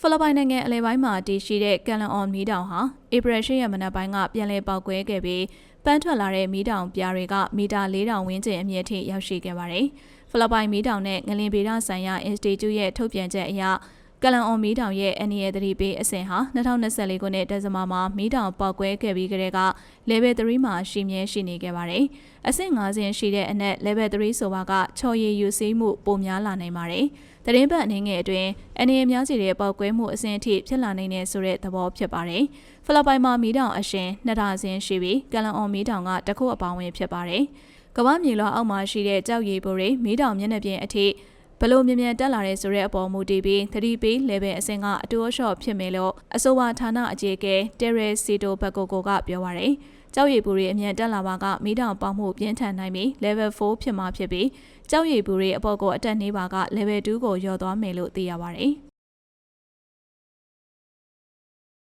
ဖိလစ်ပိုင်နိုင်ငံအလဲပိုင်းမှာတည်ရှိတဲ့ကန်လန်အော်မီးတောင်ဟာဧပြီ၈ရက်မနက်ပိုင်းကပြန်လည်ပေါက်ကွဲခဲ့ပြီးပန်းထွက်လာတဲ့မီးတောင်ပြားတွေကမီတာ4000ဝန်းကျင်အမြင့်ထိရောက်ရှိခဲ့ပါတယ်။ဖိလစ်ပိုင်မီးတောင်နဲ့ငလင်ဗေဒဆိုင်ရာ Institute ရဲ့ထုတ်ပြန်ချက်အရ ကလန်အော်မီးတောင်ရဲ့အန်ရီယသတိပေးအဆင့်ဟာ2024ခုနှစ်ဒီဇင်ဘာမှာမီးတောင်ပေါက်ကွဲခဲ့ပြီးကတည်းက level 3မှာရှိမြဲရှိနေခဲ့ပါတယ်။အဆင့်5ဆင့်ရှိတဲ့အနက် level 3ဆိုပါကချော်ရည်ယူဆေးမှုပိုများလာနိုင်ပါတယ်။တရင်ပတ်အနေငယ်အတွင်းအနေအများစီတဲ့ပေါက်ကွဲမှုအဆင့်အထိဖြစ်လာနိုင်တဲ့ဆိုတဲ့သဘောဖြစ်ပါတယ်။ဖိလစ်ပိုင်မှာမီးတောင်အရှင်နှစ်ဒါဇင်ရှိပြီးကလန်အော်မီးတောင်ကတစ်ခုအပေါင်းဝင်ဖြစ်ပါတယ်။ကမ္ဘာမြေလွှာအောက်မှာရှိတဲ့ကြောက်ရည်ပိုတွေမီးတောင်မျက်နှာပြင်အထိ ဘလို့မြန်မြန်တက်လာတယ်ဆိုတဲ့အပေါ်မူတည်ပြီး3 pay level အဆင့်ကအတူအလျှော့ဖြစ်မယ်လို့အဆိုပါဌာနအကြီးအကဲ Terry Sito Bakoko ကပြောပါရယ်ကြောက်ရည်ပူတွေအမြန်တက်လာပါကမိတောင်ပေါင်းမှုပြင်းထန်နိုင်ပြီး level 4ဖြစ်မှာဖြစ်ပြီးကြောက်ရည်ပူတွေအပေါ်ကိုအတက်နေပါက level 2ကိုရော့သွားမယ်လို့သိရပါရယ်